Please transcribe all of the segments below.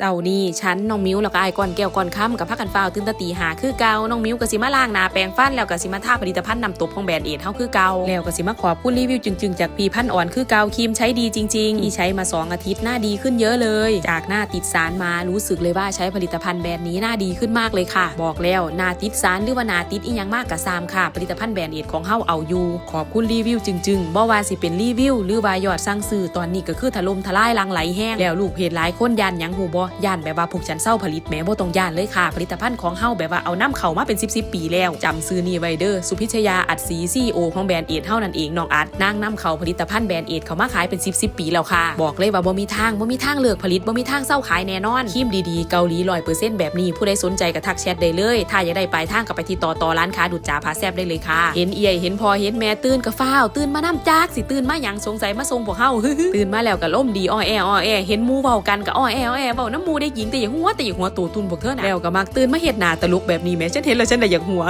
เจ้านี่ฉันน้องมิ้วแล้วก็ไอ้ก่อนแก้วก่อนค่ำกับพักกันฟ้าวตื่นตาตีหาคือเกาน้องมิ้วก็สิมาล้างหนาแปรงฟันแล้วก็สิมาทาผลิตภัณฑ์นำตบของแบรนด์เอทเฮาคือเกาแล้วก็สิมาขอบคุณรีวิวจึงๆ จากพีพันอ่อนคือเกาครีมใช้ดีจริงๆอีใช้มาสองอาทิตย์หน้าดีขึ้นเยอะเลย จากหน้าติดสารมารู้สึกเลยว่าใช้ผลิตภัณฑ์แบรนด์นี้หน้าดีขึ้นมากเลยค่ะ บอกแล้วหน้าติดสารหรือว่าหน้าติดอีหยังมากกะซามค่ะ ผลิตภัณฑ์แบรนด์เอทของเฮาเอาอยู่ขอบคุณรีวิวจึงๆบ่ว่าสิเป็นรีวิวหรือว่ายอดสั่งซื้อตอนนี้ก็คือถล่มทลายลังไหลแห้งแล้วลูกเพจหลายคนย่านหยังหูบ่ย่านแบบว่าพวกฉันเศร้าผลิตแม้บ่ต้องย่านเลยค่ะ ผลิตภัณฑ์ของเฮาแบบว่าเอาน้ำเข้ามาเป็น 10 10ปีแล้วจำซื้อนี่ไว้เด้อสุพิชยาอัดศรีซีโอของแบรนด์เอทเฮานั่นเองน้องอัดนางน้ำเข้าผลิตภัณฑ์แบรนด์เอทเข้ามาขายเป็น10 10ปีแล้วค่ะ บอกเลยว่าบ่มีทางบ่มีทางเลิกผลิตบ่มีทางเศร้าขายแน่นอนครีมดีๆเกาหลี100%แบบนี้ผู้ใดสนใจก็ทักแชทได้เลย ถ้าอยากได้ปลายทางก็ไปที่ต่อต่อร้านค้าดุจจาพาแซบได้เลยค่ะเห็นเอียเห็นพอเห็นแม่ตื่นก็ฟ้าวตื่นมาน้ำจากสิตื่นมาหยังสงสัยมาส่งพวกเฮาตื่นมาแล้วก็ล่มดีอ้อแออ้อแอเห็นหมูเว้ากันก็อ้อแออ้อแอเว้าน้้ำมูได้หญิงแต่อย่าหัวแต่อย่าหัวตูตุนพวกเธอนะแล้วก็มักตื่นมาเฮ็ดหน้าตลกแบบนี้แม่ฉันเห็นแล้วฉันได้อยากหัว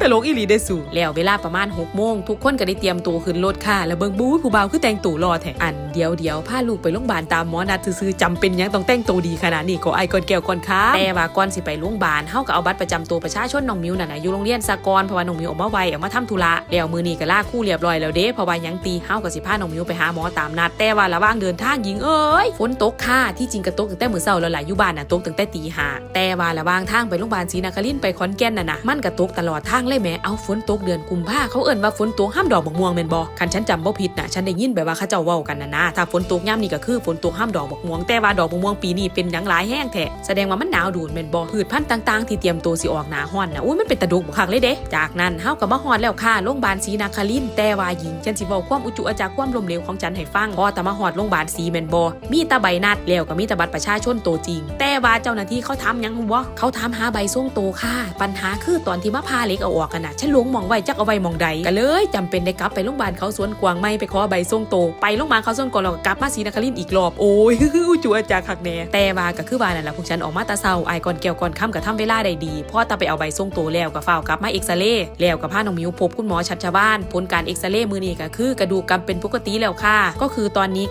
ตลกอีหลีได้สู่แล้วเวลาประมาณ6กโมงทุกคนก็ได้เตรียมตัวขึ้นรถค่ะแล้วเบิ่งบู๊ผู้บ่าวคือแต่งตัวรอแท้อันเดียวเดียวพาลูกไปโรงพยาบาลตามหมอนัดซื่อจำเป็นยังต้องแต่งตัวดีขนาดนี้ก็ไอ้ก่อนแก้วก่อนค้าแต่ว่าก่อนสิไปโรงพยาบาลเฮาก็เอาบัตรประจำตัวประชาชนน้องมิวน่ะนะอยู่โรงเรียนสากลเพราะว่าน้องมิวออกมาไวออกมาทำธุระแล้วมือนี้ก็ลากคู่เรียบร้อยแล้วเด้เพราะว่ายังตีเฮาก็สิพาน้องมิวไปหาหมอตามนัดแต่ว่าระหว่างเดินทางหญิงเอ้ยฝนตกค่ะที่จริงก็ตกตั้งแต่มื้อเช้าแล้วล่ะอยู่บ้านน่ะตกตั้งแต่ตีห้าแต่ว่าระว่างทางไปโรงพยาบาลศรีนครินทร์ไปขอนแก่นน่ะนะมันก็ตกตลอดทางเลยแหมเอาฝนตกเดือนกุมภาเขาเอิ่นว่าฝนตกห้ามดอกบักม่วงแม่นบ่คันฉันจำบ่ผิดน่ะฉันได้ยินแบบว่าเขาเจ้าเว้ากันน่ะนะถ้าฝนตกยามนี้ก็คือฝนตกห้ามดอกบักม่วงแต่ว่าดอกบักม่วงปีนี้เป็นหยังหลายแห้งแท้แสดงว่ามันหนาวดูดแม่นบ่พืชพันธุ์ต่างๆ ที่เตรียมตัวสิออกหน้าร้อนน่ะอุ้ยมันเป็นตะดุกบักคักเลยเด้จากนั้นเฮาก็มาฮอดแล้วค่ะโรงพยาบาลศรีนครินทร์แต่ว่าหญิงฉันสิเว้าความอุจุอาจากความล้มเหลวของฉันให้ฟังพอแต่มาฮอดโรงพยาบาลศรีแม่นบ่มีตาใบนัดแล้วก็มีตาบัตรประชาชนตัวจริง แต่ว่าเจ้าหน้าที่เขาทำยังหัวเขาถามหาใบส่งโตค่ะ ปัญหาคือตอนที่มาพาเล็กเอาออกกันนะฉันหลงมองไว้จักเอาไว้มองใดก็เลยจำเป็นได้กลับไปโรงพยาบาลเขาสวนกวางไม่ไปขอใบส่งโต ไปโรงพยาบาลเขาสวนกวางแล้วก็กลับมาศรีนครินอีกรอบโอ้ยอุจจุอาจากคักแน่แต่ว่าก็คือว่านั่นแหละพวกฉันออกมาตาเศร้าไอายก่อนแก้วก่อนค่ำก็ทำเวลาได้ดีพอตาไปเอาใบส่งโตแล้วก็ฝ้ากลับมาเอ็กซเรย์แล้วก็พาน้องมิวพบคุณหมอชัดชาวบ้านผลการเอ็กซเรย์มือนี้ก็คือกระดูกกำเป็นปกติแล้วค่ะ ก็คือตอนนี้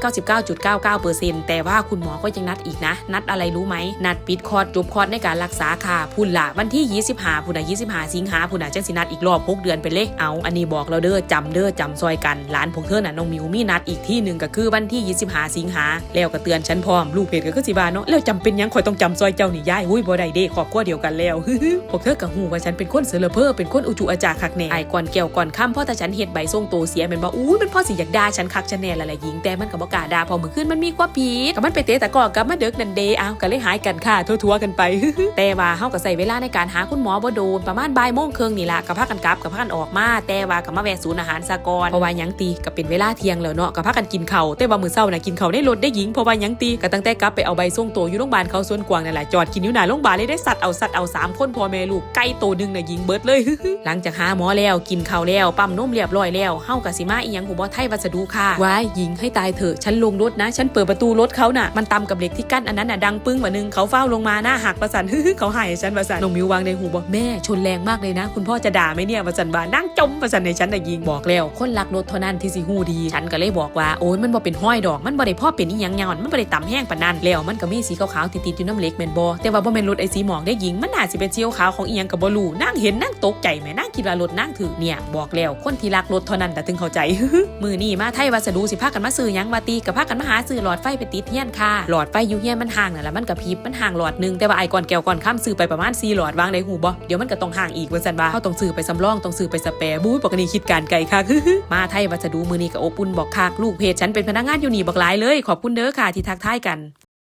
99.99%แต่ว่าคุณหมอก็ยังนัดอีกนะ นัดอะไรรู้ไหม นัดปิดคอร์สจบคอร์สในการรักษาค่ะพุ่นละวันที่ 25พุ่นละ25 สิงหาพุ่นละจังสินัดอีกรอบ 6 เดือนไปเลย เอา อันนี้บอกเราเด้อจำเด้อจำซอยกันหลานพวกเธอน่ะน้องมิวมีนัดอีกที่หนึ่งก็คือวันที่ 25 สิงหาแล้วก็เตือนฉันพร้อมลูกเพจก็คือสิบาเนาะแล้วจำเป็นยังข่อยต้องจำซอยเจ้านี่ย่ายหุ้ยบ่ได้เด้ครอบครัวเดียวกันแล้วพวกเธอก็หูว่าฉันเป็นคนเสือเลเพอเป็นคนอุจุอาจารคักแน่ไอ้ก่อนแก้วก่อนค่ำเพราะแต่ฉันเฮ็ดใบส่งโตเสียเป็นบ่อู้มันพ่อสิอยากด่าฉันคักฉันแน่ละหละหญิงแต่มันก็บ่กล้าด่าพอมื้อคืนมันมีความผิดก็มันไปเตะตะกร้อกับมาเด็กนันเดอ้าก็เลยหายกันค่ะทั่วๆกันไป แต่ว่าเฮาก็ใส่เวลาในการหาคุณหมอบ่โดนประมาณบ่ายโมงครึ่งนี่ล่ะก็พากันกลับก็พากันออกมา แต่ว่าก็มาแวะศูนย์อาหารสากลเพราะว่ายังตีก็เป็นเวลาเที่ยงแล้วเนาะก็พากันกินข้าวแต่ว่ามื้อเช้าน่ะกินข้าวในรถได้หญิงเพราะว่ายังตีก็ตั้งแต่กลับไปเอาใบส่งโตอยู่โรงพยาบาลเขาสวนกวางนั่นแหละจอดกินอยู่หน้าโรงพยาบาลเลยได้สัตว์เอาสัตว์เอาสามคนพ่อแม่ลูกไก่โตหนึงน่ะหญิงเบิดเลย หลังจากหาหมอแล้วกินข้าวแล้วปั๊มนมเรียบร้อยแล้วเฮาก็สิมาอีหยังหูบ่ไทยวัสดุค่ะว้ายหญิงให้ตายเถอะฉันลงรถนะ ฉันเปิดประตูรถเขาน่ะมันตำกับเหล็กที่กั้นอันนั้นน่ะดังปึ้งมานึงเขาเฝ้าลงมาหน้าหักประสันเขาหายฉันประสันน้องมิววางในหูบอกแม่ชนแรงมากเลยนะ คุณพ่อจะด่าไหมเนี่ยประสันบานั่งจมประสันในฉันน่ะยิงบอกแล้ว คนรักรถเท่านั้นที่สิหูดีฉันก็เลยบอกว่าโอ้ยมันบ่เป็นห้อยดอก มันบ่ได้พ่อเป็นอีหยังยอนมันบ่ได้ต่ำแห้งปานนั้นแล้วมันก็มีสีขาวๆติดๆอยู่น้ำเล็กแม่นบ่แต่ว่าบ่แม่นรถไอ้สีหมอกได้ยิงมันน่าสิเป็นสีขาวของอีหยังก็บ่รู้นั่งเห็นนั่งตกใจแหม่นั่งคิดว่ารถนั่งถือเนี่ยบอกแล้วคนที่รักรถเท่านั้นแต่ถึงเข้าใจมือนี่มาไทยวัสดุสิพากันมาซื้อหยังมาตีกับพากันมาหาซื้อหลอดไฟไปติดเฮียนค่ะหลอดไฟอยู่เฮียนมันห่างน่ะแล้วมันกับพีบมันห่างหลอดหนึงแต่ว่าไอ้ก่อนแก้วก่อนข้ามซื้อไปประมาณ4หลอดวางในหูบ่เดี๋ยวมันก็ต้องห่างอีกว่าสันว่าเขาต้องซื้อไปสำรองต้องซื้อไปสเปร์บู๊ปกติคิดการไกลค่ะมาไทยวัสดุมือนี่ก็อบอุ่นบอกคักลูกเพจฉันเป็นพนักงานอยู่นี่บอกหลายเลย ขอบคุณเด้อค่ะที่ทักทายกัน